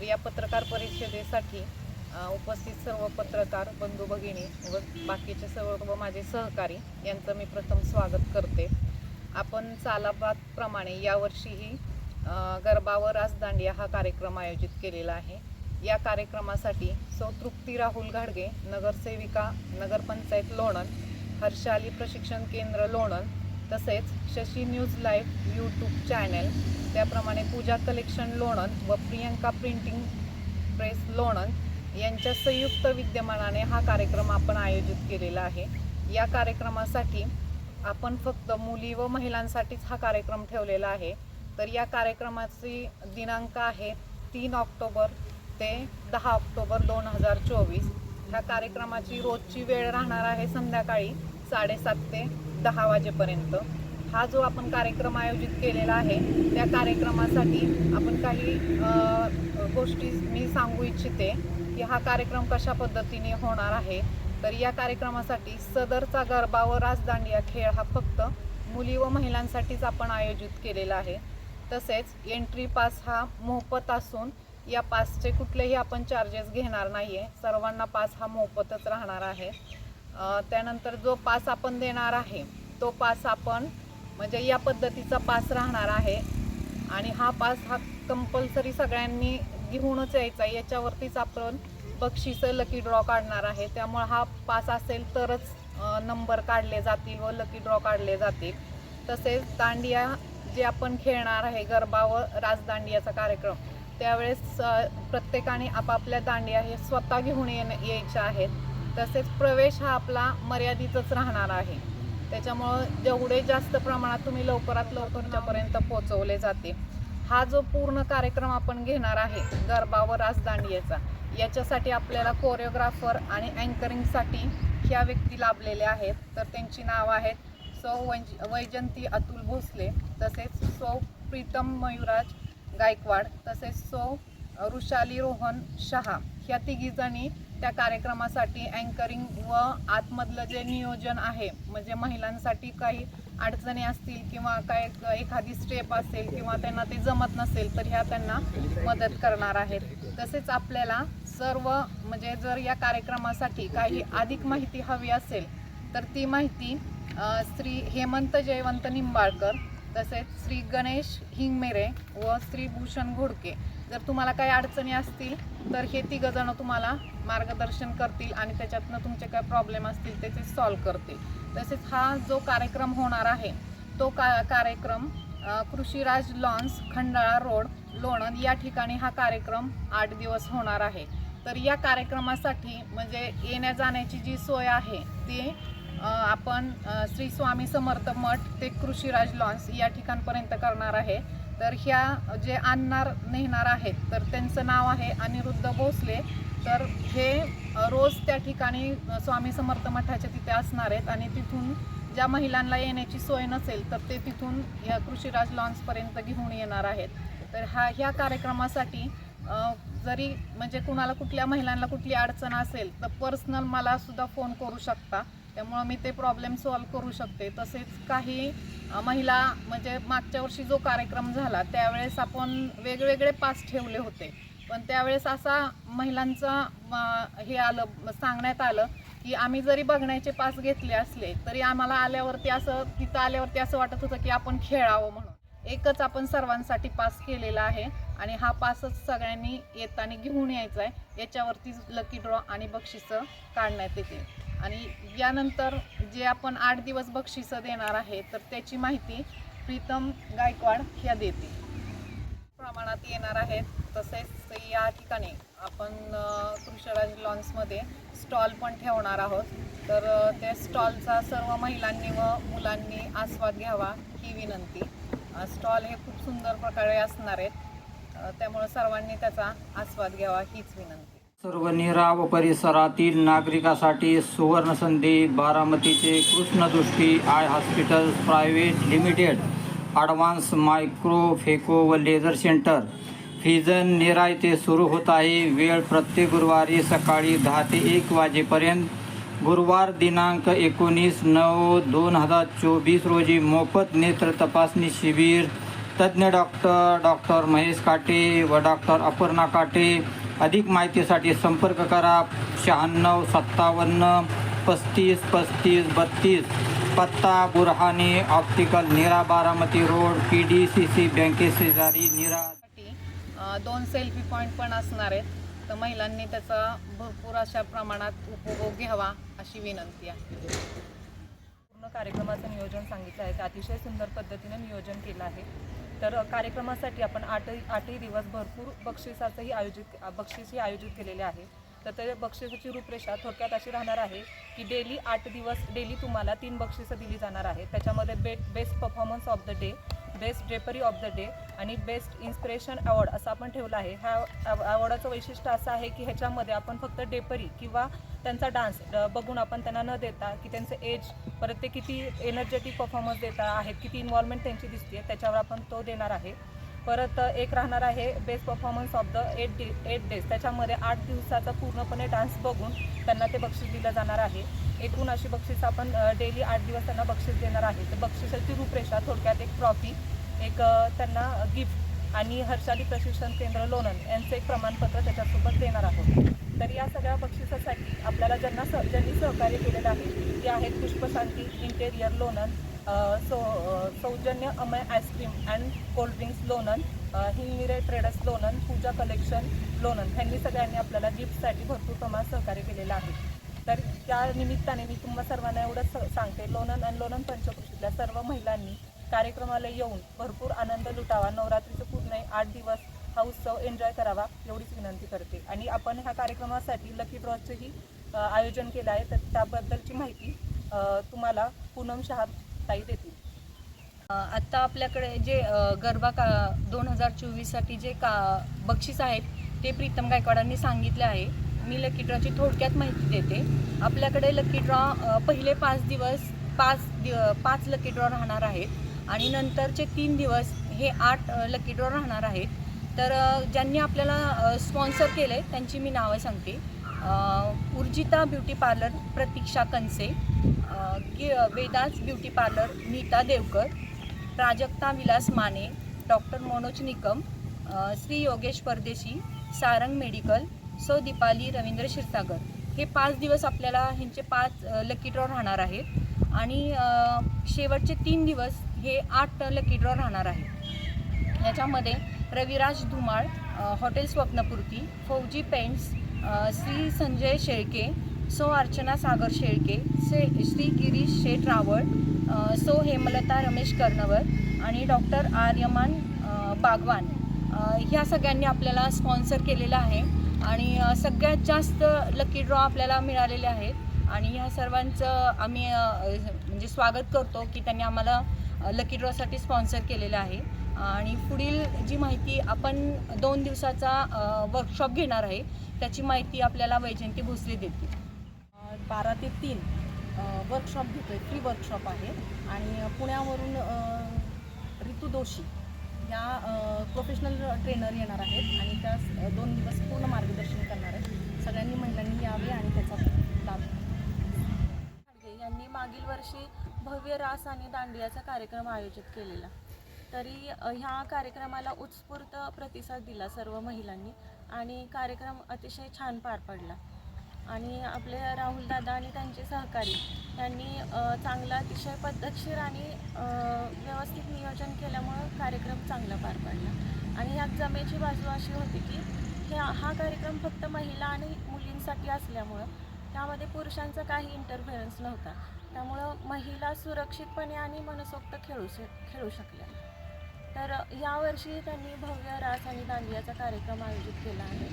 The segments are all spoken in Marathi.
तर या पत्रकार परिषदेसाठी उपस्थित सर्व पत्रकार बंधू भगिनी व बाकीचे सर्व माझे सहकारी यांचं मी प्रथम स्वागत करते. आपण चालाबादप्रमाणे यावर्षीही अ, गरबावर राजदांडिया हा कार्यक्रम आयोजित केलेला आहे. या कार्यक्रमासाठी सौ तृप्ती राहुल घाडगे नगरसेविका नगरपंचायत लोणंद हर्षाली प्रशिक्षण केंद्र लोणंद तसेच Shashi news live YouTube channel त्याप्रमाणे पूजा कलेक्शन लोणंद व प्रियंका प्रिंटिंग प्रेस लोणंद यांच्या संयुक्त विद्यमानाने हा कार्यक्रम आपण आयोजित केलेला आहे. या कार्यक्रमासाठी आपण फक्त मुली व महिलांसाठीच हा कार्यक्रम ठेवलेला आहे. तर या कार्यक्रमाची दिनांक आहे तीन ऑक्टोबर ते दहा ऑक्टोबर दोन हजार चोवीस. ह्या कार्यक्रमाची रोजची वेळ राहणार आहे संध्याकाळी साडेसात ते दहा वाजेपर्यंत. हा जो आपण कार्यक्रम आयोजित केलेला आहे त्या कार्यक्रमासाठी आपण काही गोष्टी मी सांगू इच्छिते की हा कार्यक्रम कशा पद्धतीने होणार आहे. तर या कार्यक्रमासाठी सदरचा गरबा व राजदांडिया खेळ हा फक्त मुली व महिलांसाठीच आपण आयोजित केलेला आहे. तसेच एंट्री पास हा मोफत असून या पासचे कुठलेही आपण चार्जेस घेणार नाही आहे सर्वांना पास हा मोफतच राहणार आहे. त्यानंतर जो पास आपण देणार आहे तो पास आपण म्हणजे या पद्धतीचा पास राहणार आहे. आणि हा पास हा कंपल्सरी सगळ्यांनी घेऊनच यायचा. आहे याच्यावरतीच आपण बक्षीस लकी ड्रॉ काढणार आहे. त्यामुळे हा पास असेल तरच नंबर काढले जातील व लकी ड्रॉ काढले जातील. तसेच दांडिया जे आपण खेळणार आहे गरबा व राजदांडियाचा कार्यक्रम त्यावेळेस प्रत्येकाने आपापल्या दांडिया हे स्वतः घेऊन येण यायच्या आहेत. तसेच प्रवेश हा आपला मर्यादितच राहणार आहे. त्याच्यामुळं जेवढे जास्त प्रमाणात तुम्ही लवकरात लवकर तुमच्यापर्यंत पोहोचवले जाते हा जो पूर्ण कार्यक्रम आपण घेणार आहे गरबा व राजदांडियाचा याच्यासाठी आपल्याला कोरिओग्राफर आणि अँकरिंगसाठी ह्या व्यक्ती लाभलेल्या आहेत. तर त्यांची नावं आहेत सौ वैज वैजंती अतुल भोसले तसेच सौ प्रीतम मयुराज गायकवाड तसेच सौ ऋषाली रोहन शहा. या तिघीजणी त्या कार्यक्रमासाठी अँकरिंग व आतमधलं जे नियोजन आहे म्हणजे महिलांसाठी काही अडचणी असतील किंवा काय एखादी स्टेप असेल किंवा त्यांना ते जमत नसेल तर ह्या त्यांना मदत करणार आहेत. तसेच आपल्याला सर्व म्हणजे जर या कार्यक्रमासाठी काही अधिक माहिती हवी असेल तर ती माहिती श्री हेमंत जयवंत निंबाळकर तसेच श्री गणेश हिंगमेरे व श्री भूषण घोडके जर तुम्हाला काही अडचणी असतील तर हे तिघजणं तुम्हाला मार्गदर्शन करतील आणि त्याच्यातनं तुमचे काय प्रॉब्लेम असतील त्याचे सॉल्व करतील. तसेच हा जो कार्यक्रम होणार आहे तो का कार्यक्रम कृषीराज लॉन्स खंडाळा रोड लोणंद या ठिकाणी हा कार्यक्रम आठ दिवस होणार आहे. तर या कार्यक्रमासाठी म्हणजे येण्या जाण्याची जी सोय आहे ती आपण श्री स्वामी समर्थ मठ ते कृषीराज लॉन्स या ठिकाणपर्यंत करणार आहे. तर ह्या जे आणणार नेणार आहेत तर त्यांचं नाव आहे अनिरुद्ध भोसले. तर हे रोज त्या ठिकाणी स्वामी समर्थ मठाच्या तिथे असणार आहेत आणि तिथून ज्या महिलांना येण्याची सोय नसेल तर ते तिथून ह्या कृषीराज लॉन्सपर्यंत घेऊन येणार आहेत. तर हा ह्या कार्यक्रमासाठी जरी म्हणजे कुणाला कुठल्या महिलांना कुठली अडचण असेल तर पर्सनल मला सुद्धा फोन करू शकता. त्यामुळं मी ते प्रॉब्लेम सॉल्व करू शकते. तसेच काही महिला म्हणजे मागच्या वर्षी जो कार्यक्रम झाला त्यावेळेस आपण वेगवेगळे पास ठेवले होते. पण त्यावेळेस असा महिलांचा हे आलं सांगण्यात आलं की आम्ही जरी बघण्याचे पास घेतले असले तरी आम्हाला आल्यावरती असं तिथं आल्यावरती असं वाटत होतं की आपण खेळावं म्हणून. एकच आपण सर्वांसाठी पास केलेला आहे आणि हा पासच सगळ्यांनी येताना घेऊन यायचा आहे याच्यावरती लकी ड्रॉ आणि बक्षिसं काढण्यात येते आणि यानंतर जे आपण आठ दिवस बक्षिसं देणार आहे तर त्याची माहिती प्रीतम गायकवाड ह्या देतील. प्रमाणात येणार आहेत. तसेच या ठिकाणी आपण अ, लॉन्समध्ये स्टॉल पण ठेवणार आहोत. तर त्या स्टॉलचा सर्व महिलांनी व मुलांनी आस्वाद घ्यावा ही विनंती. स्टॉल हे खूप सुंदर प्रकारे असणार आहेत. त्यामुळं सर्वांनी त्याचा आस्वाद घ्यावा हीच विनंती. सर्व निराव व परिसरातील नागरिकासाठी सुवर्णसंधी बारामतीचे Krishnadrishti eye hospital private limited advance micro phaco व लेझर सेंटर. फिजन निरा येथे सुरू होत आहे. वेळ प्रत्येक गुरुवारी सकाळी दहा ते एक वाजेपर्यंत. गुरुवार दिनांक एकोणीस नऊ दोन हजार चोवीस रोजी मोफत नेत्र तपासणी शिबिर. तज्ज्ञ डॉक्टर डॉक्टर महेश काटे व डॉक्टर अपर्णा काटे अधिक माहितीसाठी संपर्क करा. शहाण्णव सत्तावन्न पस्तीस पस्तीस बत्तीस. पत्ता Burhani optical Nira Baramati road P D C C बँके शेजारी नीरा. दोन सेल्फी पॉईंट पण असणार आहेत. तर महिलांनी त्याचा भरपूर अशा प्रमाणात उपभोग घ्यावा अशी विनंती आहे. पूर्ण कार्यक्रमाचं नियोजन सांगितलं आहे. ते अतिशय सुंदर पद्धतीने नियोजन केलं आहे. तर कार्यक्रमासाठी आपण आठही आठही दिवस भरपूर बक्षिसाचंही आयोजित बक्षीसही आयोजित केलेले आहे. तर ते बक्षिसाची रूपरेषा थोडक्यात अशी राहणार आहे की डेली आठ दिवस डेली तुम्हाला तीन बक्षिसं दिली जाणार आहेत. त्याच्यामध्ये बे best performance of the day best drapery of the day आणि बेस्ट इन्स्पिरेशन अवॉर्ड असं आपण ठेवलं आहे. ह्या अवॉर्डाचं वैशिष्ट्य असं आहे की ह्याच्यामध्ये आपण फक्त डेपरी किंवा त्यांचा डान्स बघून आपण त्यांना न देता की त्यांचं एज परत ते किती एनर्जेटिक परफॉर्मन्स देता आहेत किती इन्व्हॉल्वमेंट त्यांची दिसते त्याच्यावर आपण तो देणार आहे. परत एक राहणार आहे best performance of the eight day eight days त्याच्यामध्ये आठ दिवसाचा पूर्णपणे डान्स बघून त्यांना ते बक्षीस दिलं जाणार आहे. एकूण अशी बक्षीस आपण डेली आठ दिवस त्यांना बक्षीस देणार आहे. तर बक्षिसाची रूपरेषा थोडक्यात एक ट्रॉफी एक त्यांना गिफ्ट आणि हर्षाली प्रशिक्षण केंद्र लोणंद यांचं एक प्रमाणपत्र त्याच्यासोबत देणार आहोत. तर या सगळ्या बक्षिसासाठी आपल्याला ज्यांना स ज्यांनी सहकार्य केलेलं आहे ते आहेत पुष्पशांती इंटेरियर लोणंद सो सौजन्य Amay ice cream and cold drinks Lonand Hingmire traders Lonand Pooja collection Lonand. ह्यांनी सगळ्यांनी आपल्याला गिफ्टसाठी भरपूर प्रमाणात सहकार्य केलेलं आहे. तर त्या निमित्ताने मी तुम्हा सर्वांना एवढंच सांगते. लोणंद आणि लोणंद पंचकृषीतल्या सर्व महिलांनी कार्यक्रमाला येऊन भरपूर आनंद लुटावा. नवरात्रीचे पूर्ण आठ दिवस हा उत्सव एन्जॉय करावा एवढीच विनंती करते. आणि आपण ह्या कार्यक्रमासाठी लकी ड्रॉचंही आयोजन केलं आहे. तर त्याबद्दलची माहिती तुम्हाला पूनम शहा ताई देतील. आत्ता आपल्याकडे जे गरबा का दोन हजार चोवीससाठी जे का बक्षीस आहेत ते प्रीतम गायकवाडांनी सांगितले आहे. मी लकी ड्रॉची थोडक्यात माहिती देते. आपल्याकडे लकी ड्रॉ पहिले पाच दिवस पाच दिव पाच लकी ड्रॉ राहणार आहेत. आणि नंतरचे तीन दिवस हे आठ लकी ड्रॉ राहणार आहेत. तर ज्यांनी आपल्याला स्पॉन्सर केलं आहे त्यांची मी नावं सांगते. उर्जिता ब्युटी पार्लर प्रतीक्षा कनसे अ, beauty parlour Neeta Devkar Prajakta Vilas Mane doctor Manoj Nikam Shri Yogesh Pardeshi Sarang medical सौ दीपाली रवींद्र क्षीरसागर. हे पाच दिवस आपल्याला ह्यांचे पाच लकी ड्रॉ राहणार आहेत. आणि शेवटचे तीन दिवस हे आठ लकी ड्रॉ राहणार आहे. याच्यामध्ये रविराज धुमाळ हॉटेल स्वप्नपूर्ती फौजी पेंट्स श्री संजय शेळके सो अर्चना सागर शेळके से श्री गिरीश शेठ रावळ सो हेमलता रमेश कर्णवर आणि डॉक्टर आर्यमान बागवान. ह्या सगळ्यांनी आपल्याला स्पॉन्सर केलेलं आहे आणि सगळ्यात जास्त लकी ड्रॉ आपल्याला मिळालेले आहेत. आणि ह्या सर्वांचं आम्ही म्हणजे स्वागत करतो की त्यांनी आम्हाला लकी ड्रॉसाठी स्पॉन्सर केलेलं आहे. आणि पुढील जी माहिती आपण दोन दिवसाचा वर्कशॉप घेणार आहे त्याची माहिती आपल्याला वैजयंती भोसले देतील. बारा ते तीन वर्कशॉप घेतो आहे फ्री वर्कशॉप आहे. आणि पुण्यावरून ऋतू दोषी दोशी या प्रोफेशनल ट्रेनर येणार आहेत. आणि त्या दोन दिवस पूर्ण मार्गदर्शन करणार आहेत सगळ्यांनी महिलांनी यावे आणि त्याचा लाभ खाडगे यांनी मागील वर्षी भव्य रास आणि दांडियाचा कार्यक्रम आयोजित केलेला. तरी ह्या कार्यक्रमाला उत्स्फूर्त प्रतिसाद दिला सर्व महिलांनी आणि कार्यक्रम अतिशय छान पार पडला. आणि आपले राहुल दादा आणि त्यांचे सहकारी यांनी चांगला अतिशय पद्धतशीर आणि व्यवस्थित नियोजन केल्यामुळं कार्यक्रम चांगला पार पडला. आणि ह्यात जमेची बाजू अशी होती की ह्या हा कार्यक्रम फक्त महिला आणि मुलींसाठी असल्यामुळं त्यामध्ये पुरुषांचा काही इंटरफेरन्स नव्हता. त्यामुळं महिला सुरक्षितपणे आणि मनसोक्त खेळू शक खेळू शकल्या. तर यावर्षी त्यांनी भव्य रास आणि दांडियाचा कार्यक्रम आयोजित केला आहे.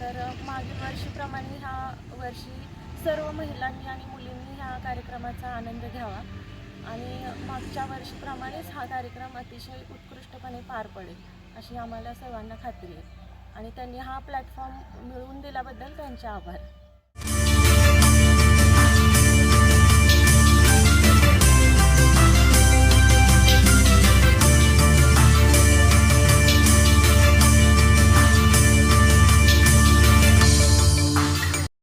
तर मागील वर्षीप्रमाणे ह्या वर्षी सर्व महिलांनी आणि मुलींनी ह्या कार्यक्रमाचा आनंद घ्यावा. आणि मागच्या वर्षीप्रमाणेच हा कार्यक्रम अतिशय उत्कृष्टपणे पार पडेल अशी आम्हाला सर्वांना खात्री आहे. आणि त्यांनी हा प्लॅटफॉर्म मिळवून दिल्याबद्दल त्यांचे आभार.